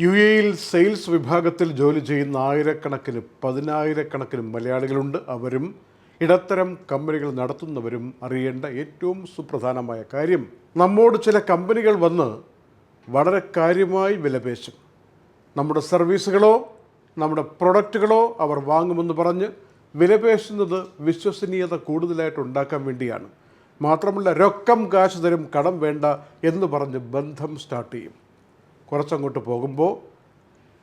U എയിൽ sales വിഭാഗത്തിൽ ജോലി ചെയ്യുന്ന ആയിരക്കണക്കിന് പതിനായിരക്കണക്കിന് മലയാളികളുണ്ട്. അവരും ഇടത്തരം കമ്പനികൾ നടത്തുന്നവരും അറിയേണ്ട ഏറ്റവും സുപ്രധാനമായ കാര്യം നമ്മോട് ചില കമ്പനികൾ വന്ന് വളരെ കാര്യമായി വിലപേശും. നമ്മുടെ സർവീസുകളോ നമ്മുടെ പ്രൊഡക്റ്റുകളോ അവർ വാങ്ങുമെന്ന് പറഞ്ഞ് വിലപേശുന്നത് വിശ്വസനീയത കൂടുതലായിട്ട് ഉണ്ടാക്കാൻ വേണ്ടിയാണ്. മാത്രമല്ല രൊക്കം കാശ് തരും കടം വേണ്ട എന്ന് പറഞ്ഞ് ബന്ധം സ്റ്റാർട്ട് ചെയ്യും. കുറച്ചങ്ങോട്ട് പോകുമ്പോൾ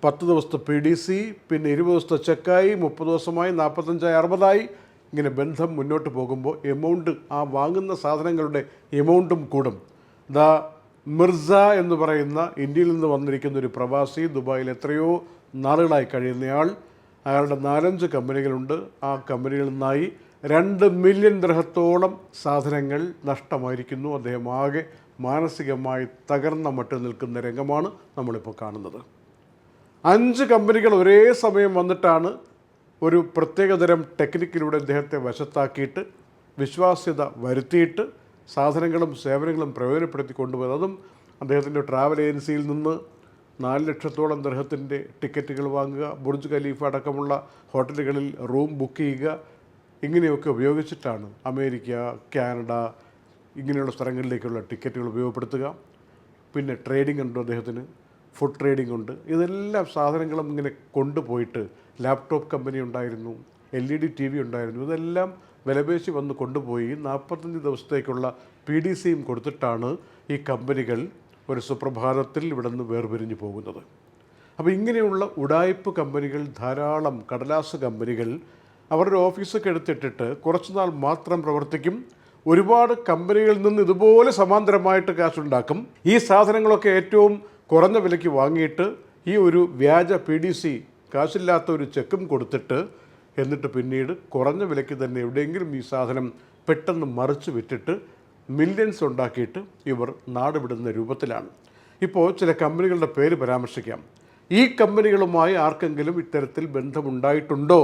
പത്ത് ദിവസത്തെ പി ഡി സി പിന്നെ ഇരുപത് ദിവസത്തെ ചെക്കായി മുപ്പത് ദിവസമായി നാൽപ്പത്തഞ്ചായി അറുപതായി. ഇങ്ങനെ ബന്ധം മുന്നോട്ട് പോകുമ്പോൾ എമൗണ്ട് ആ വാങ്ങുന്ന സാധനങ്ങളുടെ എമൗണ്ടും കൂടും. ദാ മിർസ എന്ന് പറയുന്ന ഇന്ത്യയിൽ നിന്ന് വന്നിരിക്കുന്ന ഒരു പ്രവാസി ദുബായിൽ എത്രയോ നാളുകളായി കഴിയുന്നയാൾ അയാളുടെ നാലഞ്ച് കമ്പനികളുണ്ട്. ആ കമ്പനികളിൽ നിന്നായി രണ്ട് മില്യൺ ഗ്രഹത്തോളം സാധനങ്ങൾ നഷ്ടമായിരിക്കുന്നു. അദ്ദേഹം ആകെ മാനസികമായി തകർന്ന മട്ടിൽ നിൽക്കുന്ന രംഗമാണ് നമ്മളിപ്പോൾ കാണുന്നത്. അഞ്ച് കമ്പനികൾ ഒരേ സമയം വന്നിട്ടാണ് ഒരു പ്രത്യേകതരം ടെക്നിക്കിലൂടെ അദ്ദേഹത്തെ വശത്താക്കിയിട്ട് വിശ്വാസ്യത വരുത്തിയിട്ട് സാധനങ്ങളും സേവനങ്ങളും പ്രയോജനപ്പെടുത്തി കൊണ്ടുപോയത്. അതും അദ്ദേഹത്തിന്റെ ട്രാവൽ ഏജൻസിയിൽ നിന്ന് നാല് ലക്ഷത്തോളം ദർഹത്തിന്റെ ടിക്കറ്റുകൾ വാങ്ങുക ബുർജ് ഖലീഫ അടക്കമുള്ള ഹോട്ടലുകളിൽ റൂം ബുക്ക് ചെയ്യുക ഇങ്ങനെയൊക്കെ ഉപയോഗിച്ചിട്ടാണ് അമേരിക്ക കാനഡ ഇങ്ങനെയുള്ള സ്ഥലങ്ങളിലേക്കുള്ള ടിക്കറ്റുകൾ ഉപയോഗപ്പെടുത്തുക. പിന്നെ ട്രേഡിംഗ് ഉണ്ട് അദ്ദേഹത്തിന്? ഫുഡ് ട്രേഡിംഗ് ഉണ്ട്. ഇതെല്ലാം സാധനങ്ങളും ഇങ്ങനെ കൊണ്ടുപോയിട്ട് ലാപ്ടോപ്പ് കമ്പനി ഉണ്ടായിരുന്നു L E D T V ഉണ്ടായിരുന്നു. ഇതെല്ലാം വിലപേശി വന്ന് കൊണ്ടുപോയി നാൽപ്പത്തഞ്ച് ദിവസത്തേക്കുള്ള പി ഡി സിയും കൊടുത്തിട്ടാണ് ഈ കമ്പനികൾ ഒരു സുപ്രഭാതത്തിൽ ഇവിടെ നിന്ന് വേർപിരിഞ്ഞു പോകുന്നത്. അപ്പോൾ ഇങ്ങനെയുള്ള ഉടായ്പ് കമ്പനികൾ ധാരാളം കടലാസ് കമ്പനികൾ അവരുടെ ഓഫീസൊക്കെ എടുത്തിട്ടിട്ട് കുറച്ചുനാൾ മാത്രം പ്രവർത്തിക്കും. ഒരുപാട് കമ്പനികളിൽ നിന്ന് ഇതുപോലെ സമാന്തരമായിട്ട് കാശുണ്ടാക്കും ഈ സാധനങ്ങളൊക്കെ ഏറ്റവും കുറഞ്ഞ വിലയ്ക്ക് വാങ്ങിയിട്ട് ഈ ഒരു വ്യാജ പി ഡി സി കാശില്ലാത്ത ഒരു ചെക്കും കൊടുത്തിട്ട് എന്നിട്ട് പിന്നീട് കുറഞ്ഞ വിലയ്ക്ക് തന്നെ എവിടെയെങ്കിലും ഈ സാധനം പെട്ടെന്ന് മറിച്ച് വിറ്റിട്ട് മില്യൺസ് ഉണ്ടാക്കിയിട്ട് ഇവർ നാട് വിടുന്ന രൂപത്തിലാണ്. ഇപ്പോൾ ചില കമ്പനികളുടെ പേര് പരാമർശിക്കാം. ഈ കമ്പനികളുമായി ആർക്കെങ്കിലും ഇത്തരത്തിൽ ബന്ധമുണ്ടായിട്ടുണ്ടോ?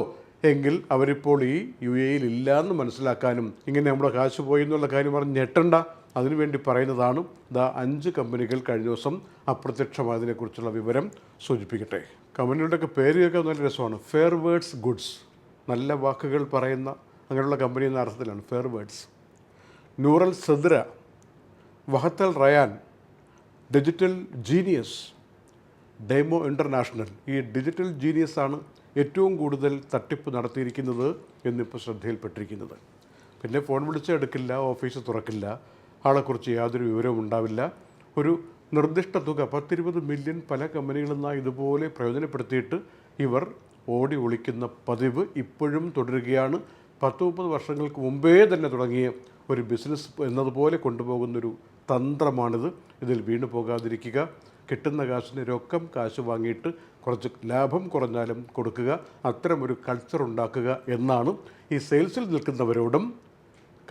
എങ്കിൽ അവരിപ്പോൾ ഈ യു എയിൽ എന്ന് മനസ്സിലാക്കാനും ഇങ്ങനെ നമ്മുടെ കാശ് പോയി എന്നുള്ള കാര്യം പറഞ്ഞ് ഞെട്ടണ്ട. അതിനുവേണ്ടി പറയുന്നതാണ് ദാ അഞ്ച് കമ്പനികൾ കഴിഞ്ഞ ദിവസം അപ്രത്യക്ഷമായതിനെക്കുറിച്ചുള്ള വിവരം സൂചിപ്പിക്കട്ടെ. കമ്പനികളുടെയൊക്കെ പേര് കേൾക്കാൻ നല്ല രസമാണ്. ഫെയർ വേർഡ്സ് ഗുഡ്സ് നല്ല വാക്കുകൾ പറയുന്ന അങ്ങനെയുള്ള കമ്പനി എന്ന അർത്ഥത്തിലാണ് ഫെയർ വേർഡ്സ് ന്യൂറൽ സദ്ര വഹത്തൽ റയാൻ ഡിജിറ്റൽ ജീനിയസ് ഡെമോ ഇന്റർനാഷണൽ ഈ ഡിജിറ്റൽ ജീനിയസാണ് ഏറ്റവും കൂടുതൽ തട്ടിപ്പ് നടത്തിയിരിക്കുന്നത് എന്നിപ്പോൾ ശ്രദ്ധയിൽപ്പെട്ടിരിക്കുന്നത്. പിന്നെ ഫോൺ വിളിച്ചാൽ എടുക്കില്ല ഓഫീസ് തുറക്കില്ല ആളെക്കുറിച്ച് യാതൊരു വിവരവും ഉണ്ടാവില്ല. ഒരു നിർദ്ദിഷ്ട തുക പത്തിരുപത് മില്യൺ പല കമ്പനികളിൽ നിന്നാണ് ഇതുപോലെ പ്രയോജനപ്പെടുത്തിയിട്ട് ഇവർ ഓടി ഒളിക്കുന്ന പതിവ് ഇപ്പോഴും തുടരുകയാണ്. പത്ത് മുപ്പത് വർഷങ്ങൾക്ക് മുമ്പേ തന്നെ തുടങ്ങിയ ഒരു ബിസിനസ് എന്നതുപോലെ കൊണ്ടുപോകുന്നൊരു തന്ത്രമാണിത്. ഇതിൽ വീണു പോകാതിരിക്കുക കിട്ടുന്ന കാശിന് രൊക്കം കാശ് വാങ്ങിയിട്ട് കുറച്ച് ലാഭം കുറഞ്ഞാലും കൊടുക്കുക അത്തരമൊരു കൾച്ചർ ഉണ്ടാക്കുക എന്നാണ് ഈ സെയിൽസിൽ നിൽക്കുന്നവരോടും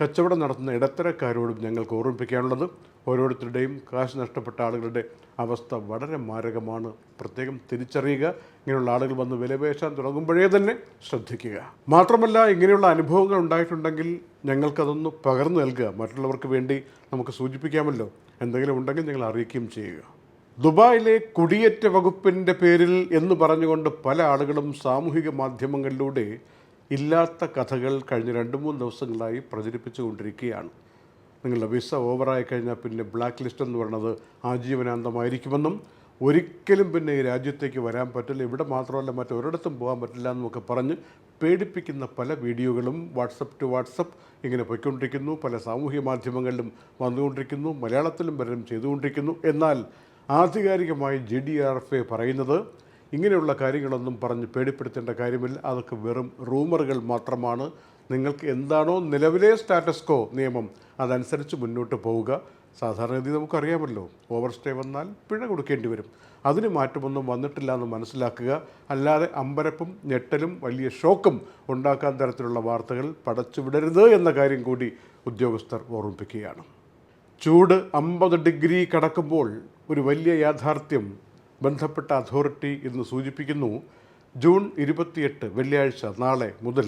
കച്ചവടം നടത്തുന്ന ഇടത്തരക്കാരോടും ഞങ്ങൾക്ക് ഓർമ്മിപ്പിക്കാനുള്ളത്. ഓരോരുത്തരുടെയും കാശ് നഷ്ടപ്പെട്ട ആളുകളുടെ അവസ്ഥ വളരെ മാരകമാണ്. പ്രത്യേകം തിരിച്ചറിയുക ഇങ്ങനെയുള്ള ആളുകൾ വന്ന് വിലപേശാൻ തുടങ്ങുമ്പോഴേ തന്നെ ശ്രദ്ധിക്കുക. മാത്രമല്ല ഇങ്ങനെയുള്ള അനുഭവങ്ങൾ ഉണ്ടായിട്ടുണ്ടെങ്കിൽ ഞങ്ങൾക്കതൊന്ന് പകർന്നു നൽകുക. മറ്റുള്ളവർക്ക് വേണ്ടി നമുക്ക് സൂചിപ്പിക്കാമല്ലോ. എന്തെങ്കിലും ഉണ്ടെങ്കിൽ ഞങ്ങൾ അറിയിക്കുകയും ചെയ്യുക. ദുബായിലെ കുടിയേറ്റ വകുപ്പിന്റെ പേരിൽ എന്ന് പറഞ്ഞുകൊണ്ട് പല ആളുകളും സാമൂഹിക മാധ്യമങ്ങളിലൂടെ ഇല്ലാത്ത കഥകൾ കഴിഞ്ഞ രണ്ട് മൂന്ന് ദിവസങ്ങളായി പ്രചരിപ്പിച്ചുകൊണ്ടിരിക്കുകയാണ്. നിങ്ങളുടെ വിസ ഓവറായി കഴിഞ്ഞാൽ പിന്നെ ബ്ലാക്ക് ലിസ്റ്റ് എന്ന് പറയുന്നത് ആജീവനാന്തമായിരിക്കുമെന്നും ഒരിക്കലും പിന്നെ ഈ രാജ്യത്തേക്ക് വരാൻ പറ്റില്ല ഇവിടെ മാത്രമല്ല മറ്റൊരിടത്തും പോകാൻ പറ്റില്ല എന്നൊക്കെ പറഞ്ഞ് പേടിപ്പിക്കുന്ന പല വീഡിയോകളും വാട്സപ്പ് ടു വാട്സപ്പ് ഇങ്ങനെ പോയിക്കൊണ്ടിരിക്കുന്നു പല സാമൂഹ്യ മാധ്യമങ്ങളിലും വന്നുകൊണ്ടിരിക്കുന്നു മലയാളത്തിലും പലരും ചെയ്തുകൊണ്ടിരിക്കുന്നു. എന്നാൽ ആധികാരികമായി G D R F A പറയുന്നത് ഇങ്ങനെയുള്ള കാര്യങ്ങളൊന്നും പറഞ്ഞ് പേടിപ്പെടുത്തേണ്ട കാര്യമില്ല. അതൊക്കെ വെറും റൂമറുകൾ മാത്രമാണ്. നിങ്ങൾക്ക് എന്താണോ നിലവിലെ സ്റ്റാറ്റസ്കോ നിയമം അതനുസരിച്ച് മുന്നോട്ട് പോവുക. സാധാരണഗതി നമുക്കറിയാമല്ലോ ഓവർ സ്റ്റേ വന്നാൽ പിഴ കൊടുക്കേണ്ടി വരും. അതിന് മാറ്റമൊന്നും വന്നിട്ടില്ല എന്ന് മനസ്സിലാക്കുക. അല്ലാതെ അമ്പരപ്പും ഞെട്ടലും വലിയ ഷോക്കും ഉണ്ടാക്കാൻ തരത്തിലുള്ള വാർത്തകൾ പടച്ചു വിടരുത് എന്ന കാര്യം കൂടി ഉദ്യോഗസ്ഥർ ഓർമ്മിപ്പിക്കുകയാണ്. ചൂട് അമ്പത് ഡിഗ്രി കടക്കുമ്പോൾ ഒരു വലിയ യാഥാർത്ഥ്യം ബന്ധപ്പെട്ട അതോറിറ്റി ഇന്ന് സൂചിപ്പിക്കുന്നു. ജൂൺ ഇരുപത്തിയെട്ട് വെള്ളിയാഴ്ച നാളെ മുതൽ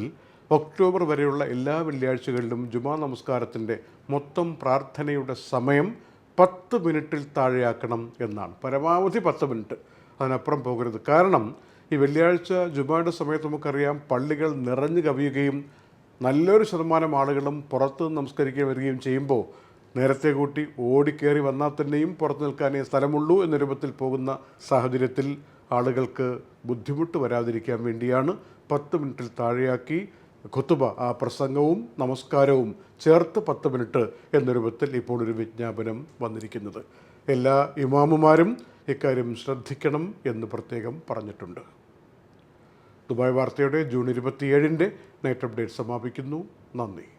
ഒക്ടോബർ വരെയുള്ള എല്ലാ വെള്ളിയാഴ്ചകളിലും ജുമാ നമസ്കാരത്തിന്റെ മൊത്തം പ്രാർത്ഥനയുടെ സമയം പത്ത് മിനിറ്റിൽ താഴെയാക്കണം എന്നാണ്. പരമാവധി പത്ത് മിനിറ്റ് അതിനപ്പുറം പോകരുത്. കാരണം ഈ വെള്ളിയാഴ്ച ജുമായുടെ സമയത്ത് നമുക്കറിയാം പള്ളികൾ നിറഞ്ഞു കവിയുകയും നല്ലൊരു ശതമാനം ആളുകളും പുറത്ത് നമസ്കരിക്കുകയും വരികയും ചെയ്യുമ്പോൾ നേരത്തെ കൂട്ടി ഓടിക്കേറി വന്നാൽ തന്നെയും പുറത്തു നിൽക്കാനേ സ്ഥലമുള്ളൂ എന്ന രൂപത്തിൽ പോകുന്ന സാഹചര്യത്തിൽ ആളുകൾക്ക് ബുദ്ധിമുട്ട് വരാതിരിക്കാൻ വേണ്ടിയാണ് പത്ത് മിനിറ്റിൽ താഴെയാക്കി ഖുത്തുബ ആ പ്രസംഗവും നമസ്കാരവും ചേർത്ത് പത്ത് മിനിറ്റ് എന്ന രൂപത്തിൽ ഇപ്പോൾ ഒരു വിജ്ഞാപനം വന്നിരിക്കുന്നത്. എല്ലാ ഇമാമുമാരും ഇക്കാര്യം ശ്രദ്ധിക്കണം എന്ന് പ്രത്യേകം പറഞ്ഞിട്ടുണ്ട്. ദുബായ് വാർത്തയുടെ ജൂൺ ഇരുപത്തിയേഴിന്റെ നൈറ്റ് അപ്ഡേറ്റ് സമാപിക്കുന്നു. നന്ദി.